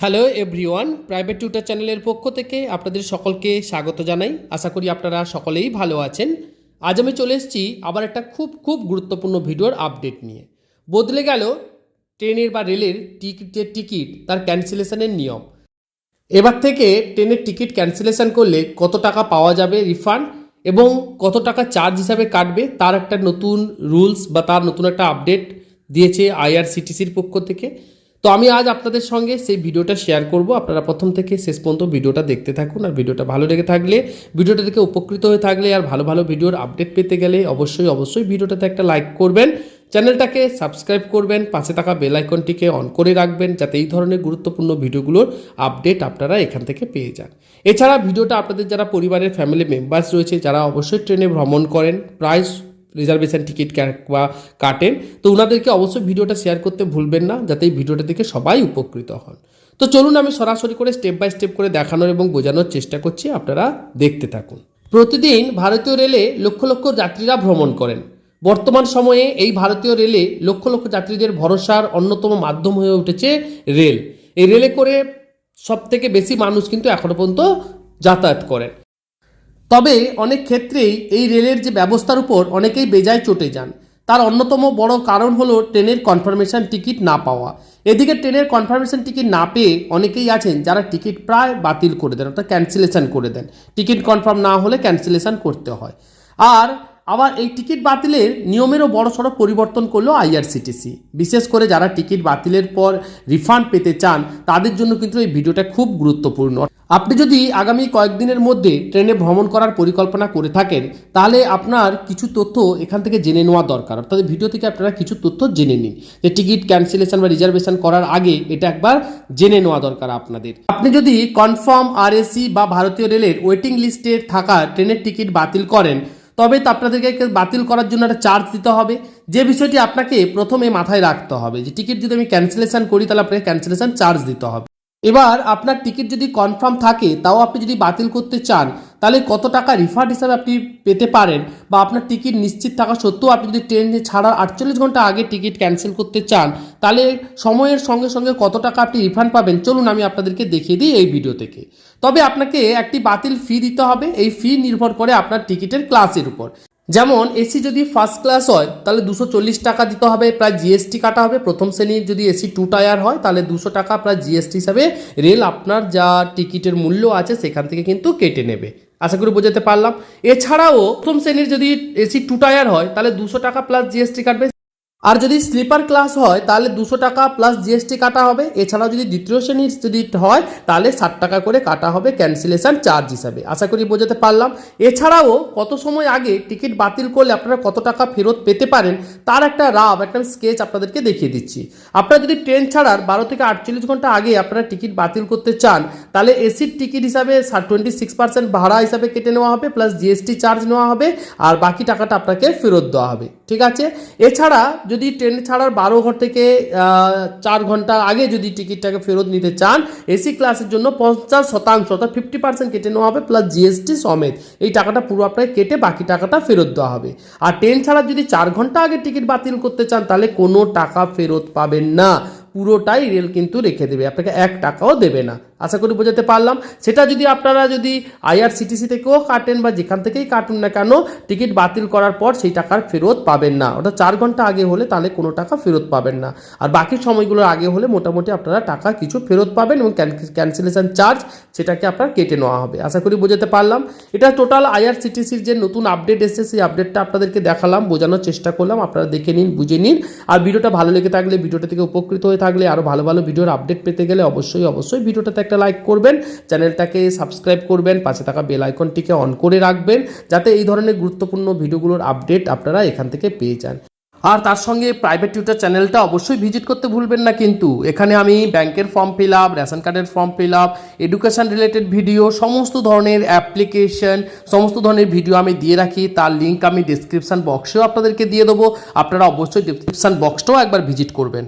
Hello everyone private tutor চ্যানেলের পক্ষ থেকে আপনাদের সকলকে স্বাগত জানাই। আশা করি আপনারা সকলেই ভালো আছেন। আজ আমি চলে এসেছি আবার একটা খুব খুব গুরুত্বপূর্ণ ভিডিওর আপডেট নিয়ে। বদলে গেল ট্রেনের বা রেলের টিকিটের টিকিট, তার ক্যান্সেলেশনের নিয়ম। এবার থেকে ট্রেনের টিকিট ক্যান্সেলেশন করলে কত টাকা পাওয়া যাবে রিফান্ড এবং কত টাকা চার্জ হিসাবে কাটবে, তার একটা নতুন রুলস বা তার নতুন একটা আপডেট দিয়েছে আইআরসিটিসির পক্ষ থেকে। তো আমি আজ আপনাদের সঙ্গে সেই ভিডিওটা শেয়ার করব। আপনারা প্রথম থেকে শেষ পর্যন্ত ভিডিওটা দেখতে থাকুন আর ভিডিওটা ভালো লেগে থাকলে, ভিডিওটা থেকে উপকৃত হয়ে থাকলে আর ভালো ভালো ভিডিওর আপডেট পেতে গেলে অবশ্যই অবশ্যই ভিডিওটাতে একটা লাইক করবেন। চ্যানেলটাকে সাবস্ক্রাইব করবেন, পাশে থাকা বেল আইকনটিকে অন করে রাখবেন যাতে এই ধরনের গুরুত্বপূর্ণ ভিডিওগুলোর আপডেট আপনারা এখান থেকে পেয়ে যান। এছাড়া ভিডিওটা আপনাদের যারা পরিবারের ফ্যামিলি মেম্বার্স রয়েছে, যারা অবশ্যই ট্রেনে ভ্রমণ করেন প্রায় রিজার্ভেশন টিকিট বা কাটেন। তো ওনাদেরকে অবশ্যই ভিডিওটা শেয়ার করতে ভুলবেন না, যাতে এই ভিডিওটা দেখে সবাই উপকৃত হন। তো চলুন আমি সরাসরি করে স্টেপ বাই স্টেপ করে দেখানোর এবং বোঝানোর চেষ্টা করছি, আপনারা দেখতে থাকুন। প্রতিদিন ভারতীয় রেলে লক্ষ লক্ষ যাত্রীরা ভ্রমণ করেন। বর্তমান সময়ে এই ভারতীয় রেলে লক্ষ লক্ষ যাত্রীদের ভরসার অন্যতম মাধ্যম হয়ে উঠেছে রেল। এই রেলে করে সব থেকে বেশি মানুষ কিন্তু এখনও পর্যন্ত যাতায়াত করেন। তবে অনেক ক্ষেত্রেই এই রেলের যে ব্যবস্থার উপর অনেকেই বেজায় চটে যান। তার অন্যতম বড় কারণ হলো ট্রেনের কনফার্মেশন টিকিট না পাওয়া। এদিকে ট্রেনের কনফার্মেশন টিকিট না পেয়ে অনেকেই আছেন যারা টিকিট প্রায় বাতিল করে দেন, অর্থাৎ ক্যান্সেলেশন করে দেন। টিকিট কনফার্ম না হলে ক্যান্সেলেশন করতে হয়। আর আবার এই টিকিট বাতিলের নিয়মেরও বড় সড়ো পরিবর্তন করল আইআরসিটিসি। বিশেষ করে যারা টিকিট বাতিলের পর রিফান্ড পেতে চান, তাদের জন্য কিন্তু এই ভিডিওটা খুব গুরুত্বপূর্ণ। আপনি যদি আগামী কয়েকদিনের মধ্যে ট্রেনে ভ্রমণ করার পরিকল্পনা করে থাকেন, তাহলে আপনার কিছু তথ্য এখান থেকে জেনে নেওয়া দরকার। অর্থাৎ ভিডিও থেকে আপনারা কিছু তথ্য জেনে নিন। যে টিকিট ক্যান্সেলেশন বা রিজার্ভেশন করার আগে এটা একবার জেনে নেওয়া দরকার আপনাদের। আপনি যদি কনফার্ম আরএসি বা ভারতীয় রেলের ওয়েটিং লিস্টে থাকা ট্রেনের টিকিট বাতিল করেন তবে তো আপনাদেরকে বাতিল করার জন্য একটা চার্জ দিতে হবে। যে বিষয়টি আপনাকে প্রথমে মাথায় রাখতে হবে, যে টিকিট যদি আমি ক্যান্সেলেশন করি, তাহলে আপনাকে ক্যান্সেলেশন চার্জ দিতে হবে। এবার আপনার টিকিট যদি কনফার্ম থাকে, তাও আপনি যদি বাতিল করতে চান তাহলে কত টাকা রিফান্ড হিসাবে আপনি পেতে পারেন? বা আপনার টিকিট নিশ্চিত থাকা সত্ত্বেও আপনি যদি ট্রেনে ছাড়ার আটচল্লিশ ঘণ্টা আগে টিকিট ক্যান্সেল করতে চান, তাহলে সময়ের সঙ্গে সঙ্গে কত টাকা আপনি রিফান্ড পাবেন? চলুন আমি আপনাদেরকে দেখিয়ে দিই এই ভিডিও থেকে। তবে আপনাকে একটি বাতিল ফি দিতে হবে। এই ফি নির্ভর করে আপনার টিকিটের ক্লাসের উপর। যেমন এসি যদি ফার্স্ট ক্লাস হয়, তাহলে দুশো চল্লিশ টাকা দিতে হবে প্রায় জিএসটি কাটা হবে। প্রথম শ্রেণির যদি এসি টু টায়ার হয়, তাহলে দুশো টাকা প্রায় জিএসটি হিসাবে রেল আপনার যা টিকিটের মূল্য আছে, সেখান থেকে কিন্তু কেটে নেবে। আশা করি বোঝাতে পারলাম। এছাড়াও প্রথম শ্রেণির যদি এসি টু টায়ার হয়, তাহলে দুশো টাকা প্লাস জিএসটি কাটবে আর যদি স্লিপার ক্লাস হয়, তাহলে দুশো টাকা প্লাস জিএসটি কাটা হবে। এছাড়াও যদি দ্বিতীয় শ্রেণির যদি হয়, তাহলে ষাট টাকা করে কাটা হবে ক্যান্সেলেশন চার্জ হিসাবে। আশা করি বোঝাতে পারলাম। এছাড়াও কত সময় আগে টিকিট বাতিল করলে আপনারা কত টাকা ফেরত পেতে পারেন, তার একটা রাব একটা স্কেচ আপনাদেরকে দেখিয়ে দিচ্ছি। আপনারা যদি ট্রেন ছাড়ার বারো থেকে আটচল্লিশ ঘণ্টা আগে আপনারা টিকিট বাতিল করতে চান, তাহলে এসির টিকিট হিসাবে টোয়েন্টি সিক্স পার্সেন্ট ভাড়া হিসাবে কেটে নেওয়া হবে প্লাস জিএসটি চার্জ নেওয়া হবে, আর বাকি টাকাটা আপনাকে ফেরত দেওয়া হবে। ঠিক আছে? এছাড়া যদি ট্রেন ছাড়ার বারো ঘর থেকে চার ঘণ্টা আগে যদি টিকিটটাকে ফেরত নিতে চান, এসি ক্লাসের জন্য পঞ্চাশ শতাংশ, অর্থাৎ ফিফটি পার্সেন্ট কেটে নেওয়া হবে প্লাস জিএসটি সমেত। এই টাকাটা পুরো আপনাকে কেটে বাকি টাকাটা ফেরত দেওয়া হবে। আর ট্রেন ছাড়া যদি চার ঘণ্টা আগে টিকিট বাতিল করতে চান, তাহলে কোনো টাকা ফেরত পাবেন না। পুরোটাই রেল কিন্তু রেখে দেবে। আপনাকে এক টাকাও দেবে না। আশা করি বোঝাতে পারলাম। সেটা যদি আপনারা যদি আইআরসিটিসি থেকেও কাটেন বা যেখান থেকেই কাটুন না কেন, টিকিট বাতিল করার পর সেই টাকার ফেরত পাবেন না। ওটা চার ঘণ্টা আগে হলে তাহলে কোনো টাকা ফেরত পাবেন না। আর বাকি সময়গুলোর আগে হলে মোটামুটি আপনারা টাকা কিছু ফেরত পাবেন এবং ক্যান্সেলেশন চার্জ সেটাকে আপনার কেটে নেওয়া হবে। আশা করি বোঝাতে পারলাম। এটা টোটাল আইআরসিটিসির যে নতুন আপডেট এসেছে, সেই আপডেটটা আপনাদেরকে দেখালাম, বোঝানোর চেষ্টা করলাম। আপনারা দেখে নিন, বুঝে নিন। আর ভিডিওটা ভালো লেগে থাকলে, ভিডিওটা থেকে উপকৃত হয়ে থাকলে আরও ভালো ভালো ভিডিওর আপডেট পেতে গেলে অবশ্যই অবশ্যই ভিডিওটাতে একটা লাইক করবেন, চ্যানেলটাকে সাবস্ক্রাইব করবেন, পাশে থাকা বেল আইকনটিকে অন করে রাখবেন, যাতে এই ধরনের গুরুত্বপূর্ণ ভিডিওগুলোর আপডেট আপনারা এখান থেকে পেয়ে যান। আর তার সঙ্গে প্রাইভেট টিউটার চ্যানেলটা অবশ্যই ভিজিট করতে ভুলবেন না কিন্তু, এখানে আমি ব্যাংকের ফর্ম ফিল আপ রেশন কার্ডের form fill up education related video সমস্ত ধরনের অ্যাপ্লিকেশন সমস্ত ধরনের ভিডিও আমি দিয়ে রাখি, তার লিঙ্ক আমি ডিসক্রিপশান বক্সেও আপনাদেরকে দিয়ে দেবো, আপনারা অবশ্যই ডিসক্রিপশান বক্সটাও একবার ভিজিট করবেন।